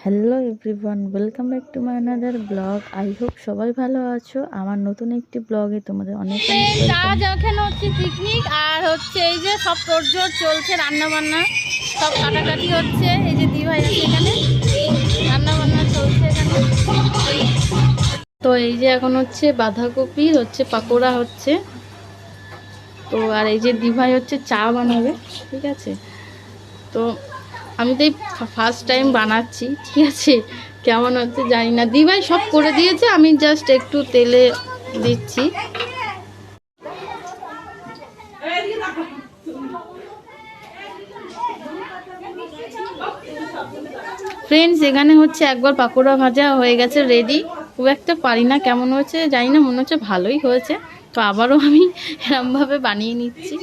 Hello everyone welcome back to my another blog I hope সবাই ভালো আছো। আমার নতুন একটি ব্লগে তোমাদের অনেক আজ। এখানে হচ্ছে পিকনিক আর হচ্ছে এই যে সব তোড়জোড় চলছে রান্নাবান্না। সব কাটাকাটি হচ্ছে এই যে দিভাই আছে এখানে। রান্না বান্না চলছে এখানে। তো এই যে এখন হচ্ছে বাঁধাকপি হচ্ছে পাকোড়া হচ্ছে। তো আর এই যে দিভাই হচ্ছে চা বানাবে ঠিক আছে? তো আমি তো এই ফার্স্ট টাইম বানাচ্ছি, ঠিক আছে? কেমন হচ্ছে জানি না। দিভাই সব করে দিয়েছে, আমি জাস্ট একটু তেলে দিচ্ছি। ফ্রেন্ডস এখানে হচ্ছে একবার পাকোড়া ভাজা হয়ে গেছে রেডি খুব একটা পারি না, কেমন হয়েছে জানি না, মনে হচ্ছে ভালোই হয়েছে। তো আবারও আমি এরমভাবে বানিয়ে নিচ্ছি।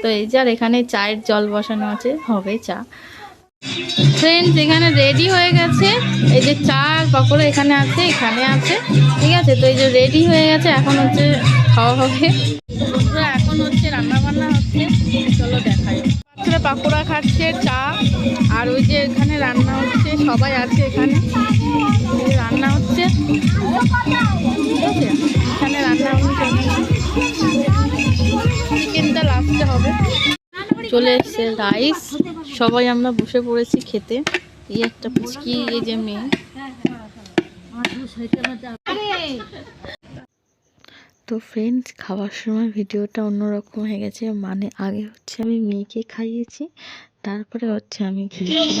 তো এই যে আর এখানে চায়ের জল বসানো আছে, হবে চা। ফ্রেন্ডস এখানে রেডি হয়ে গেছে। এই যে চা আর পাকোড়া এখানে আছে এখানে আছে। ঠিক আছে, তো এই যে রেডি হয়ে গেছে, এখন হচ্ছে খাওয়া হবে। এখন হচ্ছে রান্না বান্না হচ্ছে। চলো দেখাই। বাচ্চারা পাকোড়া খাচ্ছে চা, আর ওই যে এখানে রান্না হচ্ছে, সবাই আছে এখানে। রান্না হচ্ছে। ঠিক আছে, এখানে রান্না হচ্ছে চিকেনটা লাস্টে হবে। চলে এসছে রাইস সবাই আমরা বসে পড়েছি খেতে। এই একটা পুচকি, এই যে মেয়ে। তো ফ্রেন্ডস খাওয়ার সময় ভিডিওটা অন্যরকম হয়ে গেছে। মানে আগে হচ্ছে আমি মেয়েকে খাইয়েছি, তারপরে হচ্ছে আমি খেয়েছি।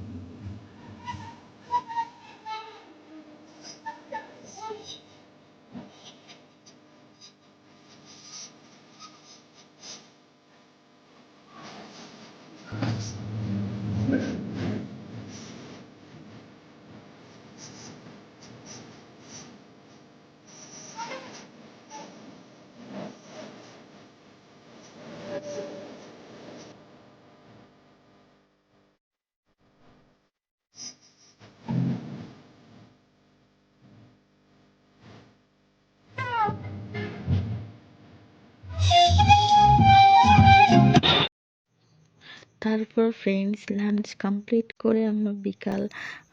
তারপর ফ্রেন্ডস লাঞ্চ কমপ্লিট করে আমরা বিকাল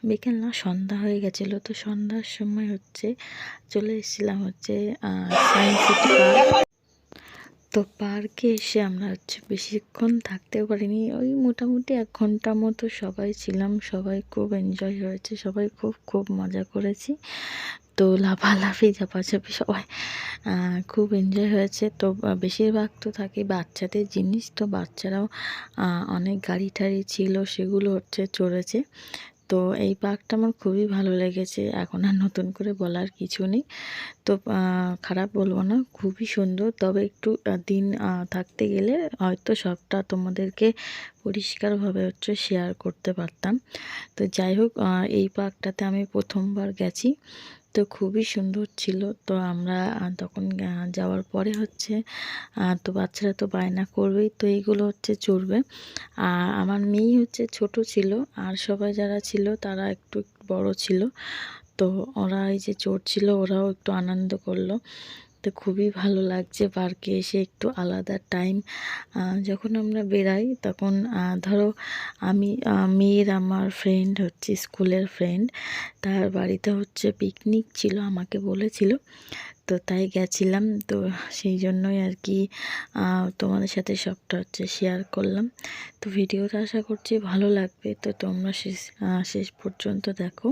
বিকাল না সন্ধ্যা হয়ে গেছিল। তো সন্ধ্যার সময় হচ্ছে চলে এসেছিলাম হচ্ছে সায়েন্স সিটি পার্ক তো পার্কে এসে আমরা হচ্ছে বেশিক্ষণ থাকতেও পারিনি। ওই মোটামুটি এক ঘণ্টা মতো সবাই ছিলাম, সবাই খুব এনজয় হয়েছে, সবাই খুব খুব মজা করেছি। তো লাফালাফি ঝাপাঝাপি সবাই খুব এনজয় হয়েছে। তো বেশিরভাগ তো থাকে বাচ্চাদের জিনিস। তো বাচ্চারাও অনেক গাড়ি টাড়ি ছিল, সেগুলো হচ্ছে চড়েছে। তো এই পার্কটা আমার খুবই ভালো লেগেছে। এখন আর নতুন করে বলার কিছু নেই। তো খারাপ বলব না, খুবই সুন্দর। তবে একটু দিন থাকতে গেলে হয়তো সবটা তোমাদেরকে পরিষ্কারভাবে হচ্ছে শেয়ার করতে পারতাম। তো যাই হোক এই পার্কটাতে আমি প্রথমবার গেছি। তো খুবই সুন্দর ছিল। তো আমরা তখন যাওয়ার পরে হচ্ছে তো বাচ্চারা তো বায়না করবেই, তো এইগুলো হচ্ছে চড়বে। আর আমার মেয়ে হচ্ছে ছোট ছিল, আর সবাই যারা ছিল তারা একটু বড় ছিল। তো ওরা এই যে চড়ছিল, ওরাও একটু আনন্দ করল। তো খুবই ভালো লাগছে। পার্কে এসে একটু আলাদা টাইম যখন আমরা বেরাই তখন ধরো আমি মেয়ের আমার ফ্রেন্ড হচ্ছে, স্কুলের ফ্রেন্ড, তার বাড়িতে হচ্ছে পিকনিক ছিল, আমাকে বলেছিল। তো তাই গেছিলাম, তো সেই জন্যই আর কি তোমাদের সাথে সবটা হচ্ছে শেয়ার করলাম। তো ভিডিওটা আশা করছি ভালো লাগবে, তো তোমরা শেষ শেষ পর্যন্ত দেখো।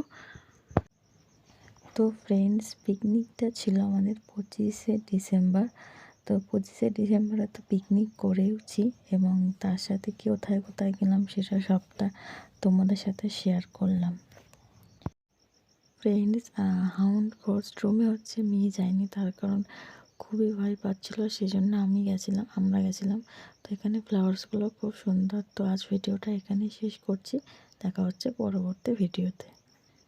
তো ফ্রেন্ডস পিকনিকটা ছিল আমাদের পঁচিশে ডিসেম্বর। তো পঁচিশে ডিসেম্বরে তো পিকনিক করেওছি এবং তার সাথে কোথায় কোথায় গেলাম সেটা সবটা তোমাদের সাথে শেয়ার করলাম। ফ্রেন্ডস হাউন্ড কোস্ট রুমে হচ্ছে মেয়ে যায়নি তার কারণ খুবই ভয় পাচ্ছিলো সেই জন্য আমি গেছিলাম, আমরা গেছিলাম। তো এখানে ফ্লাওয়ার্সগুলো খুব সুন্দর, তো আজ ভিডিওটা এখানে শেষ করছি, দেখা হচ্ছে পরবর্তী ভিডিওতে